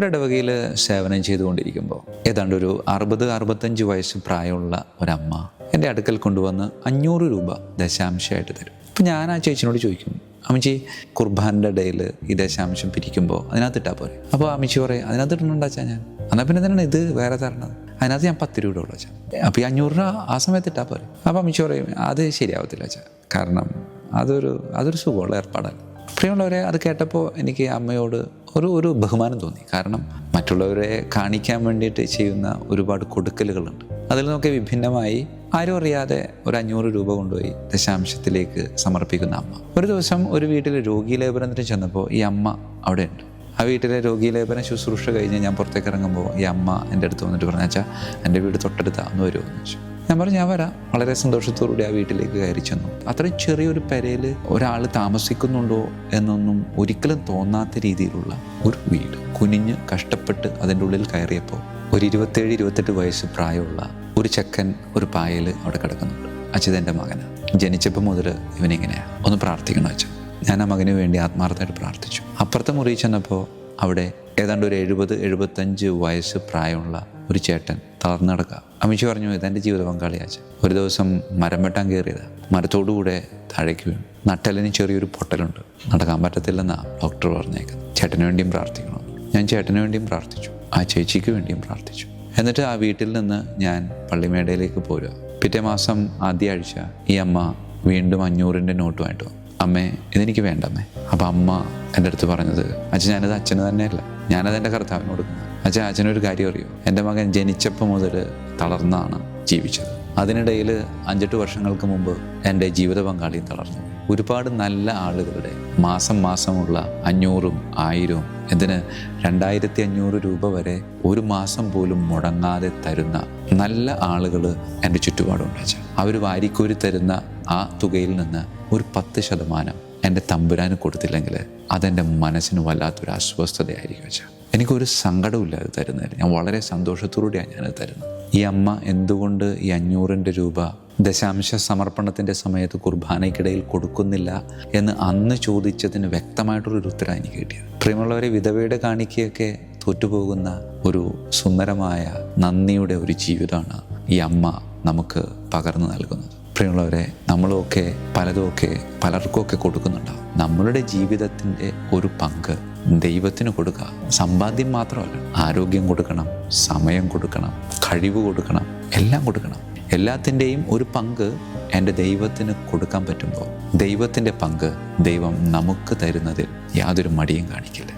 ഒരിടവകയിൽ സേവനം ചെയ്തുകൊണ്ടിരിക്കുമ്പോൾ ഏതാണ്ട് ഒരു അറുപത് അറുപത്തഞ്ച് വയസ്സ് പ്രായമുള്ള ഒരമ്മ എന്റെ അടുക്കൽ കൊണ്ടുവന്ന് അഞ്ഞൂറ് രൂപ ദശാംശമായിട്ട് തരും. അപ്പം ഞാൻ ആ ചേച്ചിനോട് ചോദിക്കും അമ്മച്ചി കുർബാന്റെ ഇടയിൽ ഈ ദശാംശം പിരിക്കുമ്പോൾ അതിനകത്ത് ഇട്ടാൽ പോരെ അപ്പോൾ അമ്മച്ചി പറയും അതിനകത്ത് ഇടണുണ്ടാച്ചാ ഞാൻ? എന്നാൽ പിന്നെ തന്നെയാണ് ഇത് വേറെ തരണത്? അതിനകത്ത് ഞാൻ പത്ത് രൂപ ഉള്ളു വെച്ചാൽ അപ്പോൾ ഈ അഞ്ഞൂറ് രൂപ ആ സമയത്ത് ഇട്ടാൽ പോരെ? അപ്പോൾ അമ്മച്ചി പറയും അത് ശരിയാവത്തില്ല വെച്ചാൽ കാരണം അതൊരു അതൊരു സുഖമുള്ള ഏർപ്പാടല്ല. പ്രിയമുള്ളവരെ അത് കേട്ടപ്പോൾ എനിക്ക് അമ്മയോട് ഒരു ഒരു ബഹുമാനം തോന്നി. കാരണം മറ്റുള്ളവരെ കാണിക്കാൻ വേണ്ടിയിട്ട് ചെയ്യുന്ന ഒരുപാട് കൊടുക്കലുകളുണ്ട്. അതിൽ നിന്നൊക്കെ വിഭിന്നമായി ആരും അറിയാതെ ഒരു അഞ്ഞൂറ് രൂപ കൊണ്ടുപോയി ദശാംശത്തിലേക്ക് സമർപ്പിക്കുന്ന അമ്മ. ഒരു ദിവസം ഒരു വീട്ടിൽ രോഗി ലേബനത്തിന് ചെന്നപ്പോൾ ഈ അമ്മ അവിടെ ഉണ്ട് ആ വീട്ടിലെ രോഗിയിലേപന ലേപന ശുശ്രൂഷ കഴിഞ്ഞ് ഞാൻ പുറത്തേക്ക് ഇറങ്ങുമ്പോൾ ഈ അമ്മ എന്റെ അടുത്ത് വന്നിട്ട് പറഞ്ഞു വെച്ചാൽ എന്റെ വീട് തൊട്ടടുത്താ അന്ന് വരുമോ? ചോദിച്ചു. ഞാൻ പറഞ്ഞു ഞാൻ വരാം. വളരെ സന്തോഷത്തോടുകൂടി ആ വീട്ടിലേക്ക് കയറി ചെന്നു. അത്രയും ചെറിയൊരു പെരയിൽ ഒരാൾ താമസിക്കുന്നുണ്ടോ എന്നൊന്നും ഒരിക്കലും തോന്നാത്ത രീതിയിലുള്ള ഒരു വീട്. കുനിഞ്ഞ് കഷ്ടപ്പെട്ട് അതിന്റെ ഉള്ളിൽ കയറിയപ്പോൾ ഒരു ഇരുപത്തേഴ് ഇരുപത്തെട്ട് വയസ്സ് പ്രായമുള്ള ഒരു ചെക്കൻ ഒരു പായൽ അവിടെ കിടക്കുന്നുണ്ട്. അച്യുതന്റെ മകനാണ് ജനിച്ചപ്പോൾ മുതൽ ഇവനിങ്ങനെയാണ് ഒന്ന് പ്രാർത്ഥിക്കണം അച്ഛൻ ഞാൻ ആ മകന് വേണ്ടി ആത്മാർത്ഥമായിട്ട് പ്രാർത്ഥിച്ചു. അപ്പുറത്തെ മുറി ചെന്നപ്പോൾ അവിടെ ഏതാണ്ട് ഒരു എഴുപത് എഴുപത്തഞ്ച് വയസ്സ് പ്രായമുള്ള ഒരു ചേട്ടൻ തളർന്നു കിടക്കുക. അമിച്ചു പറഞ്ഞു ഇതെന്റെ ജീവിത പങ്കാളിയാച്ച. ഒരു ദിവസം മരം വെട്ടാൻ കയറിയതാണ് മരത്തോടുകൂടെ താഴേക്ക് വീണു. നട്ടലിന് ചെറിയൊരു പൊട്ടലുണ്ട്. നടക്കാൻ പറ്റത്തില്ലെന്നാണ് ഡോക്ടർ പറഞ്ഞേക്കുന്നത്. ചേട്ടന് വേണ്ടിയും പ്രാർത്ഥിക്കണം. ഞാൻ ചേട്ടന് വേണ്ടിയും പ്രാർത്ഥിച്ചു. ആ ചേച്ചിക്ക് വേണ്ടിയും പ്രാർത്ഥിച്ചു. എന്നിട്ട് ആ വീട്ടിൽ നിന്ന് ഞാൻ പള്ളിമേടയിലേക്ക് പോരുക. പിറ്റേ മാസം ആദ്യ ആഴ്ച ഈ അമ്മ വീണ്ടും അഞ്ഞൂറിന്റെ നോട്ടുമായിട്ട് വന്നു. അമ്മേ ഇതെനിക്ക് വേണ്ട അപ്പം അമ്മ എന്റെ അടുത്ത് പറഞ്ഞത് അച്ഛൻ ഞാനത് അച്ഛന് തന്നെയല്ല ഞാനത് എന്റെ കർത്താവിന് കൊടുക്കുന്നു. അച്ഛൻ അച്ഛനൊരു കാര്യം അറിയോ? എന്റെ മകൻ ജനിച്ചപ്പോൾ മുതൽ തളർന്നാണ് ജീവിച്ചത്. അതിനിടയിൽ അഞ്ചെട്ട് വർഷങ്ങൾക്ക് മുമ്പ് എന്റെ ജീവിത പങ്കാളിയും തളർന്നു. ഒരുപാട് നല്ല ആളുകളുടെ മാസം മാസമുള്ള അഞ്ഞൂറും ആയിരവും എന്തിന് രണ്ടായിരത്തി അഞ്ഞൂറ് രൂപ വരെ ഒരു മാസം പോലും മുടങ്ങാതെ തരുന്ന നല്ല ആളുകൾ എന്റെ ചുറ്റുപാടുണ്ട് അവർ വാരിക്കോരി തരുന്ന ആ തുകയിൽ നിന്ന് ഒരു പത്ത് ശതമാനം എന്റെ തമ്പുരാന് കൊടുത്തില്ലെങ്കിൽ അതെന്റെ മനസ്സിന് വല്ലാത്തൊരു അസ്വസ്ഥതയായിരിക്കും വെച്ചാൽ എനിക്കൊരു സങ്കടമില്ല അത് തരുന്നതിൽ ഞാൻ വളരെ സന്തോഷത്തോടെയാണ് ഞാനത് തരുന്നത്. ഈ അമ്മ എന്തുകൊണ്ട് ഈ അഞ്ഞൂറിന്റെ രൂപ ദശാംശ സമർപ്പണത്തിന്റെ സമയത്ത് കുർബാനയ്ക്കിടയിൽ കൊടുക്കുന്നില്ല എന്ന് അന്ന് ചോദിച്ചതിന് വ്യക്തമായിട്ടുള്ളൊരു ഉത്തരം എനിക്ക് കിട്ടിയത്. പ്രിയമുള്ളവരെ വിധവയുടെ കാണിക്കയൊക്കെ തോറ്റുപോകുന്ന ഒരു സുന്ദരമായ നന്ദിയുടെ ഒരു ജീവിതമാണ് ഈ അമ്മ നമുക്ക് പകർന്നു നൽകുന്നത്. പ്രിയമുള്ളവരെ നമ്മളൊക്കെ പലതുമൊക്കെ പലർക്കുമൊക്കെ കൊടുക്കുന്നുണ്ടാവും. നമ്മളുടെ ജീവിതത്തിന്റെ ഒരു പങ്ക് ദൈവത്തിന് കൊടുക്കുക. സമ്പാദ്യം മാത്രമല്ല. ആരോഗ്യം കൊടുക്കണം സമയം കൊടുക്കണം കഴിവ് കൊടുക്കണം എല്ലാം കൊടുക്കണം. എല്ലാത്തിന്റെയും ഒരു പങ്ക് എന്റെ ദൈവത്തിന് കൊടുക്കാൻ പറ്റുമ്പോൾ ദൈവത്തിന്റെ പങ്ക് ദൈവം നമുക്ക് തരുന്നതിൽ യാതൊരു മടിയും കാണിക്കില്ല.